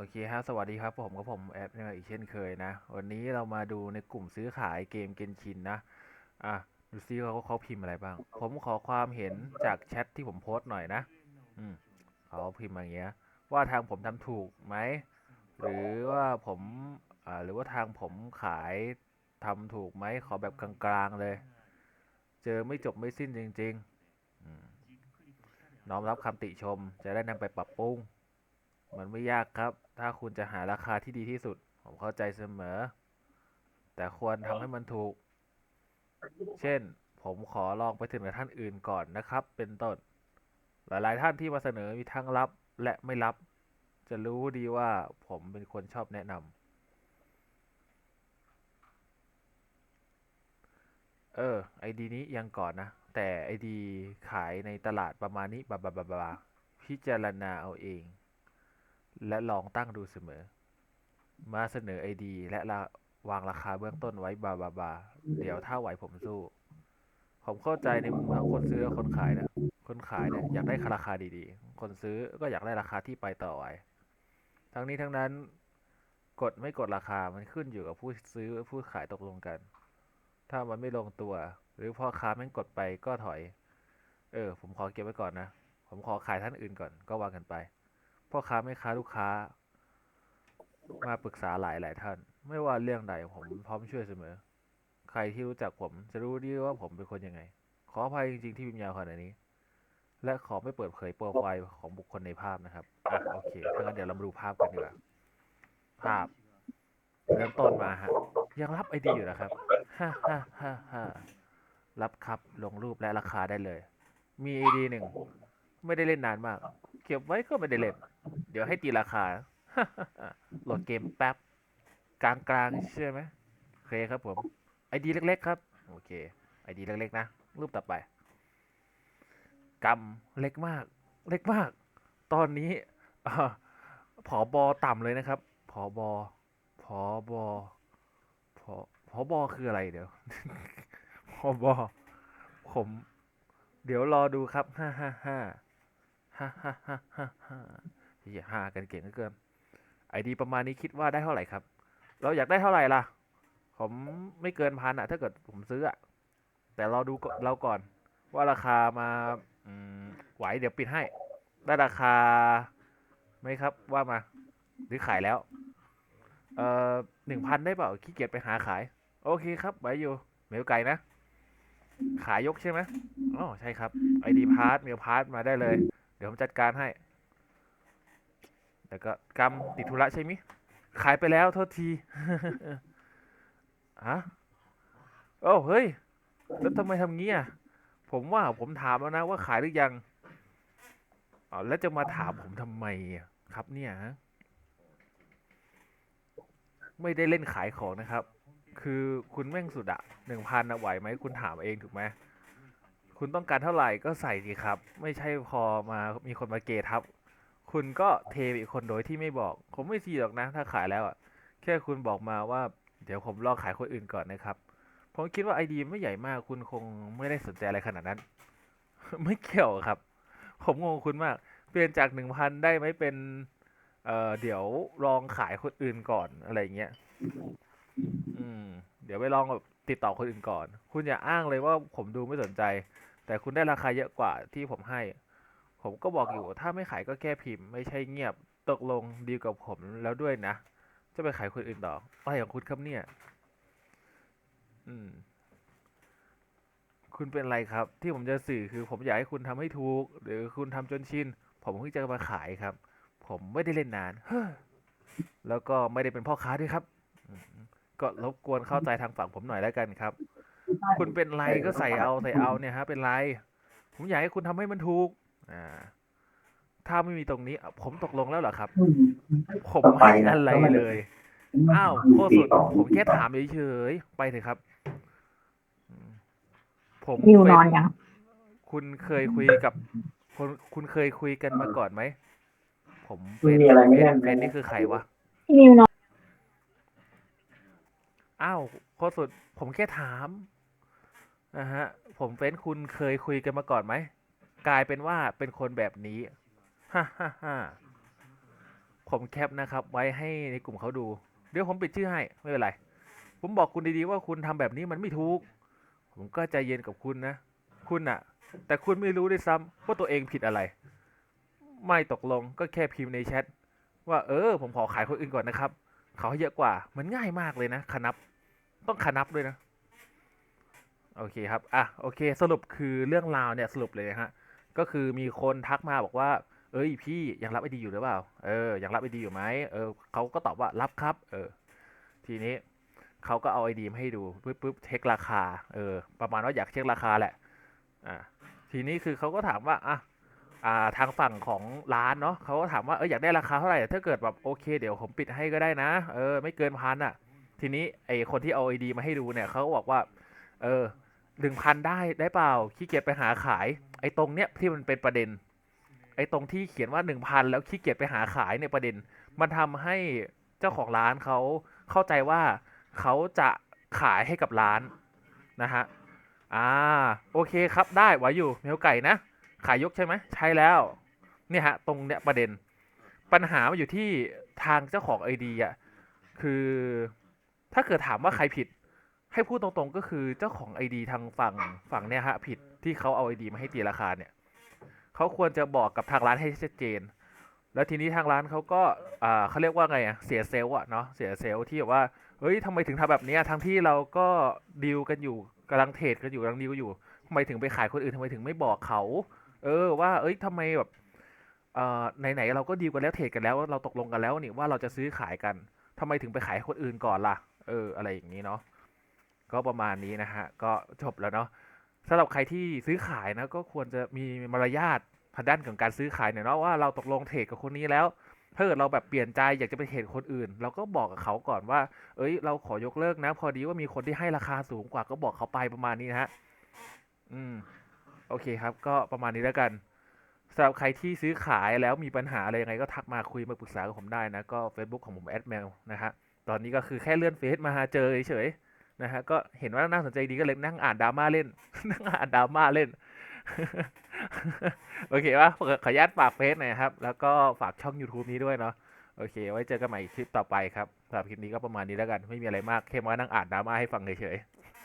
โอเคฮะสวัสดีครับผมกับผมแอปนี่ยอีกเช่นเคยนะ วันนี้เรามาดูในกลุ่มซื้อขายเกมเกนชินนะ อะ ดูซิเขาเขาพิมพ์อะไรบ้าง ผมขอความเห็นจากแชทที่ผมโพสต์หน่อยนะ อืมเขาพิมพ์อย่างเงี้ย ว่าทางผมทำถูกไหม หรือว่าผมอ่าหรือว่าทางผมขายทำถูกไหม ขอแบบกลางๆเลย เจอไม่จบไม่สิ้นจริงๆน้อมรับคำติชมจะได้นำไปปรับปรุง มันไม่ยากครับ ถ้าคุณจะหาราคาที่ดีที่สุด ผมเข้าใจเสมอ แต่ควรทำให้มันถูก เช่น ผมขอลองไปถึงกับท่านอื่นก่อนนะครับ เป็นต้น หลายๆท่านที่มาเสนอมีทั้งรับและไม่รับ จะรู้ดีว่าผมเป็นคนชอบแนะนำเออ ไอดีนี้ยังก่อนนะ แต่ไอดีขายในตลาดประมาณนี้บาบาบาบาพิจารณาเอาเอง และลองตั้งดูเสมอ มาเสนอไอดีและละวางราคาเบื้องต้นไว้บาบาบาเดี๋ยวถ้าไหวผมสู้ ผมเข้าใจในมุมทั้งคนซื้อและคนขายนะคนขายเนี่ยอยากได้ราคาดีๆ คนซื้อก็อยากได้ราคาที่ไปต่อไหวทั้งนี้ทั้งนั้นกดไม่กดราคามันขึ้นอยู่กับผู้ซื้อผู้ขายตกลงกัน ถ้ามันไม่ลงตัว หรือพ่อค้าแม่งกดไปก็ถอย เออ ผมขอเก็บไว้ก่อนนะ ผมขอขายท่านอื่นก่อนก็ว่ากันไป พ่อค้าแม่ค้าลูกค้า มาปรึกษาหลายหลายท่าน ไม่ว่าเรื่องใดผมพร้อมช่วยเสมอ ใครที่รู้จักผมจะรู้ดีว่าผมเป็นคนยังไง ขออภัยจริงๆที่พิมพ์ยาวขนาดนี้ และขอไม่เปิดเผยโปรไฟล์ของบุคคลในภาพนะครับอะโอเคถ้างั้นเดี๋ยวเรามาดูภาพกันดีกว่าภาพเริ่มต้นมาฮะ ยังรับไอดีอยู่นะครับฮ่าฮ่าฮ่าฮ่ารับครับลงรูปและราคาได้เลย มีไอดีหนึ่ง ไม่ได้เล่นนานมาก เก็บไว้ก็ไม่ได้เล่น เดี๋ยวให้ตีราคา โหลดเกมแป๊บ กลางๆใช่ไหมโอเคครับผมไอดีเล็กๆครับ โอเคไอดีเล็กๆนะ รูปต่อไปกำเล็กมาก เล็กมาก ตอนนี้อผอบอต่ำเลยนะครับผอบอผอบอผอผอบอคืออะไรเดี๋ยวผอบอผม เดี๋ยวรอดูครับฮ่าฮ่าฮ่า ฮ่าฮ่าฮ่าฮ่าฮ่าอย่าฮ่ากันเก่งเหลือเกินไอดีประมาณนี้คิดว่าได้เท่าไหร่ครับ เราอยากได้เท่าไหร่ล่ะ ผมไม่เกินพันอะถ้าเกิดผมซื้ออะแต่เราดูเราก่อน ว่าราคามาอไหวเดี๋ยวปิดให้ ได้ราคาไหมครับว่ามา หรือขายแล้ว เอ่อหนึ่งพันได้เปล่าขี้เกียจไปหาขาย โอเคครับไว้อยู่เมลไก่นะ ขายยกใช่ไหมอ๋อใช่ครับไอดีพาร์ทเมลพาร์ทมาได้เลย เดี๋ยวผมจัดการให้แล้วก็กำติดธุระใช่ไหมขายไปแล้วโทษทีฮะโอ้เฮ้ย แล้วทำไมทำงี้อะ ผมว่าผมถามแล้วนะว่าขายหรือยังอ๋อแล้วจะมาถามผมทำไมครับเนี่ยฮะไม่ได้เล่นขายของนะครับ คือคุณแม่งสุดอะหนึ่งพันอะไหวไหมคุณถามเองถูกไหม คุณต้องการเท่าไหร่ก็ใส่ดีครับ ไม่ใช่พอมามีคนมาเกทับ คุณก็เทไปอีกคนโดยที่ไม่บอก ผมไม่ซีหรอกนะ ถ้าขายแล้วอะ แค่คุณบอกมาว่า เดี๋ยวผมลองขายคนอื่นก่อนนะครับ ผมคิดว่าไอดีไม่ใหญ่มาก คุณคงไม่ได้สนใจอะไรขนาดนั้น ไม่เกี่ยวครับ ผมงงคุณมาก เปลี่ยนจากหนึ่งพันได้ไหมเป็น เอ่อ เดี๋ยวลองขายคนอื่นก่อนอะไรอย่างเงี้ย อืม เดี๋ยวไปลองแบบติดต่อคนอื่นก่อน คุณอย่าอ้างเลยว่าผมดูไม่สนใจ แต่คุณได้ราคาเยอะกว่าที่ผมให้ ผมก็บอกอยู่ถ้าไม่ขายก็แค่พิมพ์ ไม่ใช่เงียบตกลงดีลกับผมแล้วด้วยนะ จะไปขายคนอื่นต่ออะไรของคุณครับเนี่ย อืม คุณเป็นอะไรครับ ที่ผมจะสื่อคือผมอยากให้คุณทำให้ถูก หรือคุณทำจนชิน ผมเพิ่งจะมาขายครับ ผมไม่ได้เล่นนานเฮ้แล้วก็ไม่ได้เป็นพ่อค้าด้วยครับ ก็รบกวนเข้าใจทางฝั่งผมหน่อยแล้วกันครับ คุณเป็นไรก็ใส่เอาใส่เอาเนี่ยฮะเป็นไร ผมอยากให้คุณทำให้มันถูก อ่า ถ้าไม่มีตรงนี้อะผมตกลงแล้วเหรอครับ ผมไม่อะไรเลย อ้าวโคตรสุดผมแค่ถามเฉยๆไปเถอะครับอืมผมนิวเป็นนอนยังคุณเคยคุยกับคุณคุณเคยคุยกันมาก่อนไหม ผมไม่เป็นมีอะไรไม่เฟแน่นนเฟนนี่คือใครวะพี่นิวนอนอ้าวโคตรสุดผมแค่ถาม นะฮะ ผมเฟ้นคุณเคยคุยกันมาก่อนไหม กลายเป็นว่าเป็นคนแบบนี้ ฮ่าฮ่าฮ่าผมแคปนะครับ ไว้ให้ในกลุ่มเขาดู เดี๋ยวผมปิดชื่อให้ ไม่เป็นไร ผมบอกคุณดีๆว่าคุณทำแบบนี้มันไม่ถูก ผมก็ใจเย็นกับคุณนะ คุณอะแต่คุณไม่รู้ด้วยซ้ำว่าตัวเองผิดอะไร ไม่ตกลงก็แค่พิมพ์ในแชทว่าเออ ผมขอขายคนอื่นก่อนนะครับ เขาให้เยอะกว่า มันง่ายมากเลยนะคนับ ต้องคนับด้วยนะ โอเคครับ อะ โอเค สรุปคือเรื่องราวเนี่ยสรุปเลยนะฮะ ก็คือมีคนทักมาบอกว่า เอ้ยพี่ยังรับไอดีอยู่หรือเปล่า เออ ยังรับไอดีอยู่ไหมเออเขาก็ตอบว่ารับครับ เออ ทีนี้เขาก็เอาไอดีมาให้ดูปุ๊บปุ๊บเช็คราคา เออ ประมาณว่าอยากเช็คราคาแหละ อ่า ทีนี้คือเขาก็ถามว่า อะ อ่า ทางฝั่งของร้านเนาะเขาก็ถามว่า เอออยากได้ราคาเท่าไหร่ ถ้าเกิดแบบโอเค เดี๋ยวผมปิดให้ก็ได้นะ เออ ไม่เกินพันอะ ทีนี้ไอคนที่เอาไอดีมาให้ดูเนี่ยเขาก็บอกว่า เออหนึ่งพันได้ได้เปล่าขี้เกียจไปหาขาย ไอ้ตรงเนี้ยที่มันเป็นประเด็น ไอ้ตรงที่เขียนว่าหนึ่งพันแล้วขี้เกียจไปหาขายเนี่ยประเด็น มันทำให้เจ้าของร้านเขาเข้าใจว่าเขาจะขายให้กับร้านนะฮะอ่าโอเคครับได้ไหวอยู่เมลไก่นะ ขายยกใช่ไหมใช่แล้ว เนี่ยฮะ ตรงเนี้ยประเด็น ปัญหามันอยู่ที่ทางเจ้าของไอเดียคือถ้าเกิดถามว่าใครผิด ให้พูดตรงๆก็คือเจ้าของไอดีทางฝั่งฝั่งเนี่ยฮะผิดที่เขาเอาไอดีมาให้ตีราคาเนี่ยเขาควรจะบอกกับทางร้านให้ชัดเจน แล้วทีนี้ทางร้านเขาก็อ่าเขาเรียกว่าไงอะเสียเซลล์อะเนาะเสียเซลล์ที่แบบว่าเฮ้ยทำไมถึงทำแบบนี้ทั้งที่เราก็ดีลกันอยู่กำลังเทรดกันอยู่กำลังดีลอยู่ทำไมถึงไปขายคนอื่นทำไมถึงไม่บอกเขา เออว่าเอ้ยทำไมแบบเอ่อไหนๆเราก็ดีลกันแล้วเทรดกันแล้วเราตกลงกันแล้วนี่ว่าเราจะซื้อขายกันทำไมถึงไปขายคนอื่นก่อนล่ะเอออะไรอย่างนี้เนาะ ก็ประมาณนี้นะฮะ ก็จบแล้วเนาะสำหรับใครที่ซื้อขายนะก็ควรจะมีมารยาททางด้านของการซื้อขายหน่อยเนาะว่าเราตกลงเทรดกับคนนี้แล้ว ถ้าเกิดเราแบบเปลี่ยนใจอยากจะไปเทรดคนอื่น เราก็บอกกับเขาก่อนว่า เอ้ย เราขอยกเลิกนะ พอดีว่ามีคนที่ให้ราคาสูงกว่าก็บอกเขาไปประมาณนี้นะฮะอืมโอเคครับ ก็ประมาณนี้แล้วกันสำหรับใครที่ซื้อขายแล้วมีปัญหาอะไรยังไงก็ทักมาคุยมาปรึกษากับผมได้นะ ก็ Facebook ของผมแอดเมลนะฮะตอนนี้ก็คือแค่เลื่อนเฟซมาเจอเฉยๆ นะฮะก็เห็นว่าน่าสนใจดีก็เลยนั่งอ่านดราม่าเล่น นั่งอ่านดราม่าเล่น โอเคปะขออนุญาตฝากเฟซหน่อยครับ แล้วก็ฝากช่อง YouTube นี้ด้วยเนาะโอเค ไว้เจอกันใหม่คลิปต่อไปครับสำหรับคลิปนี้ก็ประมาณนี้แล้วกัน ไม่มีอะไรมากแค่มานั่งอ่านดราม่าให้ฟังเฉยๆ